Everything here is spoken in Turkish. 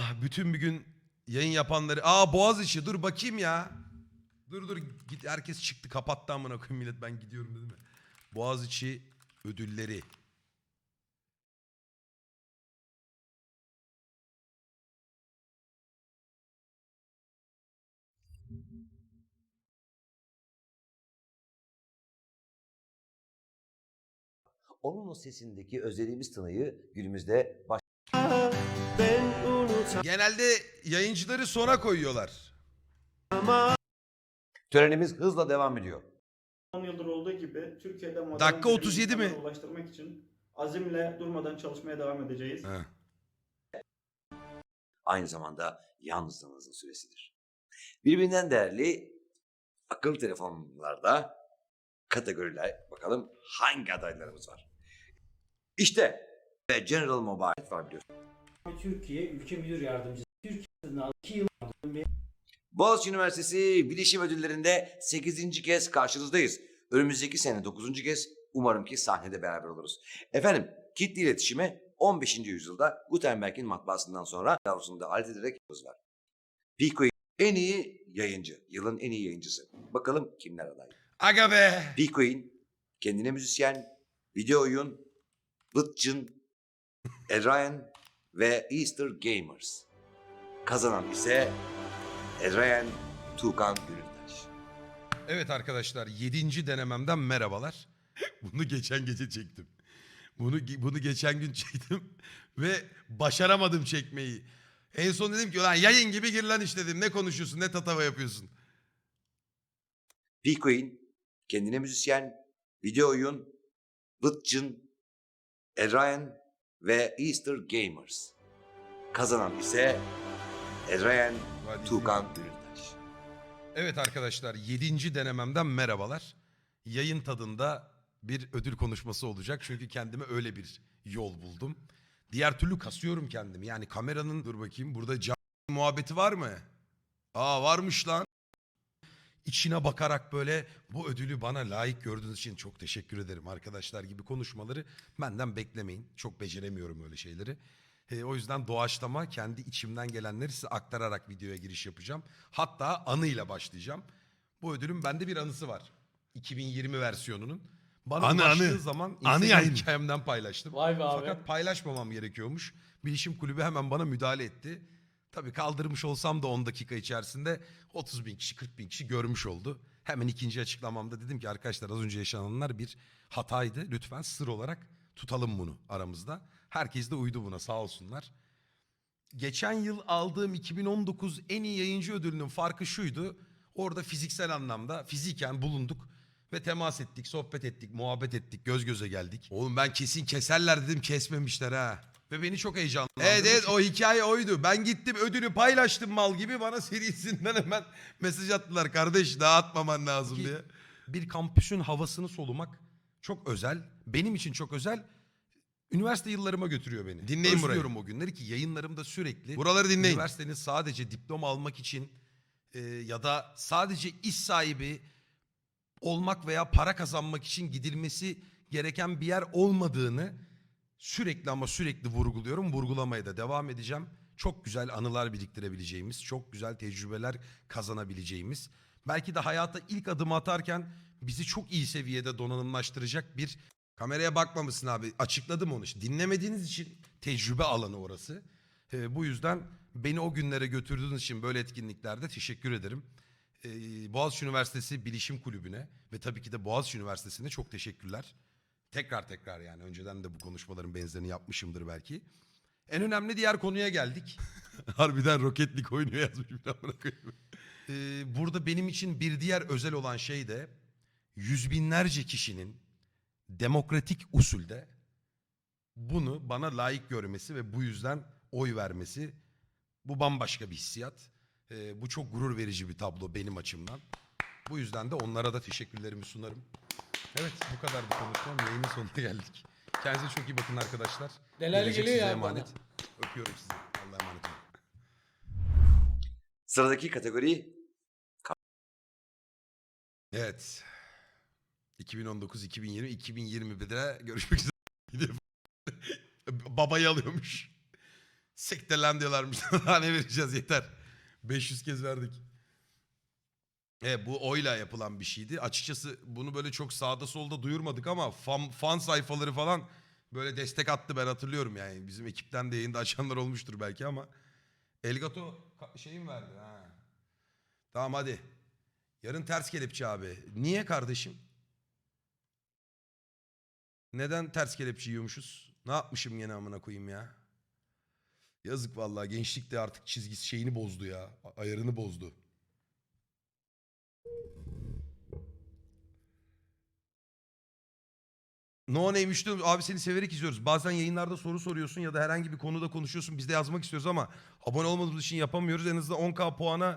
Ah, bütün bir gün yayın yapanları. Aa Boğaziçi dur bakayım ya. Dur dur git herkes çıktı kapattı amına koyayım millet ben gidiyorum dedim ya. Boğaziçi ödülleri. Onun o sesindeki özlediğimiz tınıyı günümüzde baş Genelde yayıncıları sona koyuyorlar. Törenimiz hızla devam ediyor. 10 yıldır olduğu gibi Türkiye'de modern Dakika bilimi 37 mi? insanlara ulaştırmak için azimle durmadan çalışmaya devam edeceğiz. He. Aynı zamanda yalnızlığınızın süresidir. Birbirinden değerli akıllı telefonlarda kategoriler bakalım hangi adaylarımız var. İşte ve General Mobile var biliyorsunuz. Türkiye Ülke Müdür Yardımcısı. Türkiye'nin 2 yıl Boğaziçi Üniversitesi Bilişim Ödülleri'nde 8. kez karşınızdayız. Önümüzdeki sene 9. kez umarım ki sahnede beraber oluruz. Efendim kitle iletişimi 15. yüzyılda Gutenberg'in matbaasından sonra yavrusunda alet ederek var. Pico'yu en iyi yayıncı, yılın en iyi yayıncısı. Bakalım kimler aday. Aga be. Pico'in kendine müzisyen, video oyun, Bıtçın, Errayan ve Easter Gamers. Kazanan ise Errayan Tuğkan Gülüntaş. Evet arkadaşlar 7. denememden merhabalar. Bunu geçen gece çektim. Bunu bunu geçen gün çektim ve başaramadım çekmeyi. En son dedim ki lan yayın gibi gir lan işte dedim. Ne konuşuyorsun ne tatava yapıyorsun. Pico'in kendine müzisyen, video oyun, Bıtçın, Errayan ve Easter Gamers. Kazanan ise Hadi Tuğkan Gülüntaş. Evet arkadaşlar 7. denememden merhabalar. Yayın tadında bir ödül konuşması olacak. Çünkü kendime öyle bir yol buldum. Diğer türlü kasıyorum kendimi. Yani kameranın dur bakayım burada cam muhabbeti var mı? Aa varmış lan. İçine bakarak böyle bu ödülü bana layık gördüğünüz için çok teşekkür ederim arkadaşlar gibi konuşmaları benden beklemeyin. Çok beceremiyorum öyle şeyleri. E, o yüzden doğaçlama kendi içimden gelenleri size aktararak videoya giriş yapacağım. Hatta anıyla başlayacağım. Bu ödülün bende bir anısı var. 2020 versiyonunun. Bana Anı, ulaştığı anı. zaman Anı yayın. hikayemden paylaştım. Vay be abi. Fakat paylaşmamam gerekiyormuş. Bilişim kulübü hemen bana müdahale etti. Tabii kaldırmış olsam da 10 dakika içerisinde 30 bin kişi 40 bin kişi görmüş oldu. Hemen ikinci açıklamamda dedim ki arkadaşlar az önce yaşananlar bir hataydı. Lütfen sır olarak tutalım bunu aramızda. Herkes de uydu buna sağ olsunlar. Geçen yıl aldığım 2019 en iyi yayıncı ödülünün farkı şuydu. Orada fiziksel anlamda fiziken bulunduk ve temas ettik, sohbet ettik, muhabbet ettik, göz göze geldik. Oğlum ben kesin keserler dedim kesmemişler ha. Ve beni çok heyecanlandırdı. Evet evet o hikaye oydu. Ben gittim ödülü paylaştım mal gibi bana serisinden hemen mesaj attılar. Kardeş dağıtmaman lazım diye. Bir kampüsün havasını solumak çok özel. Benim için çok özel. Üniversite yıllarıma götürüyor beni. Dinleyin burayı. Özlüyorum o günleri ki yayınlarımda sürekli. Buraları dinleyin. Üniversitenin sadece diploma almak için e, ya da sadece iş sahibi olmak veya para kazanmak için gidilmesi gereken bir yer olmadığını sürekli ama sürekli vurguluyorum. Vurgulamaya da devam edeceğim. Çok güzel anılar biriktirebileceğimiz, çok güzel tecrübeler kazanabileceğimiz, belki de hayata ilk adım atarken bizi çok iyi seviyede donanımlaştıracak bir kameraya bakmamışsın abi. Açıkladım onu. işte. Dinlemediğiniz için tecrübe alanı orası. Ee, bu yüzden beni o günlere götürdüğünüz için böyle etkinliklerde teşekkür ederim. Ee, Boğaziçi Üniversitesi Bilişim Kulübü'ne ve tabii ki de Boğaziçi Üniversitesi'ne çok teşekkürler. Tekrar tekrar yani önceden de bu konuşmaların benzerini yapmışımdır belki. En önemli diğer konuya geldik. Harbiden roketlik oynuyor yazmış bir amına koyayım. Ee, burada benim için bir diğer özel olan şey de yüz binlerce kişinin demokratik usulde bunu bana layık görmesi ve bu yüzden oy vermesi bu bambaşka bir hissiyat. Ee, bu çok gurur verici bir tablo benim açımdan. Bu yüzden de onlara da teşekkürlerimi sunarım. Evet bu kadar bu konuşmam. Yayının sonuna geldik. Kendinize çok iyi bakın arkadaşlar. Neler Gelecek geliyor size ya emanet. bana. Öpüyorum sizi. Allah'a emanet olun. Sıradaki kategori Evet. 2019, 2020, 2021'de görüşmek üzere. Babayı alıyormuş. Siktir lan diyorlarmış. Daha ne vereceğiz yeter. 500 kez verdik. E, bu oyla yapılan bir şeydi. Açıkçası bunu böyle çok sağda solda duyurmadık ama fan, fan sayfaları falan böyle destek attı ben hatırlıyorum yani. Bizim ekipten de yayında açanlar olmuştur belki ama. Elgato şey mi verdi? Ha. Tamam hadi. Yarın ters kelepçe abi. Niye kardeşim? Neden ters kelepçe yiyormuşuz? Ne yapmışım gene amına koyayım ya? Yazık vallahi gençlik de artık çizgisi şeyini bozdu ya. Ayarını bozdu. No name üçlü abi seni severek izliyoruz. Bazen yayınlarda soru soruyorsun ya da herhangi bir konuda konuşuyorsun. Biz de yazmak istiyoruz ama abone olmadığımız için yapamıyoruz. En azından 10k puana